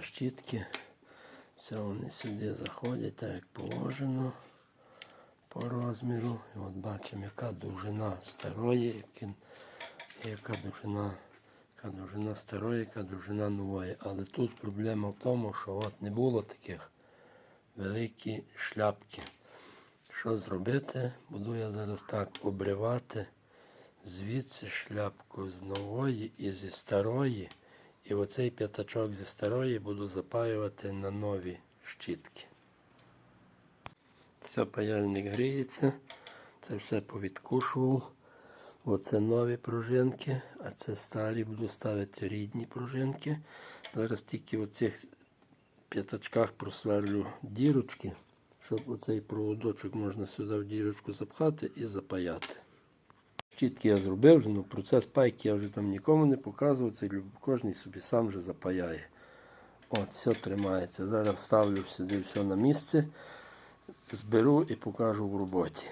щітки. Все вони сюди заходять, так як положено по розміру. І от бачимо, яка довжина старої, яка довжина, яка довжина старої, яка довжина нової. Але тут проблема в тому, що от не було таких великі шляпки. Що зробити? Буду я зараз так обривати звідси шляпку з нової і зі старої. І оцей п'ятачок зі старої буду запаювати на нові щітки. Все, паяльник гріється. Це все повідкушував. Оце нові пружинки, а це старі буду ставити рідні пружинки. Зараз тільки в цих п'ятачках просверлю дірочки, щоб оцей проводочок можна сюди в дірочку запхати і запаяти. Щітки я зробив, вже, ну, процес пайки я вже там нікому не показував, це кожен собі сам вже запаяє. От, все тримається. Зараз вставлю сюди все на місце, зберу і покажу в роботі.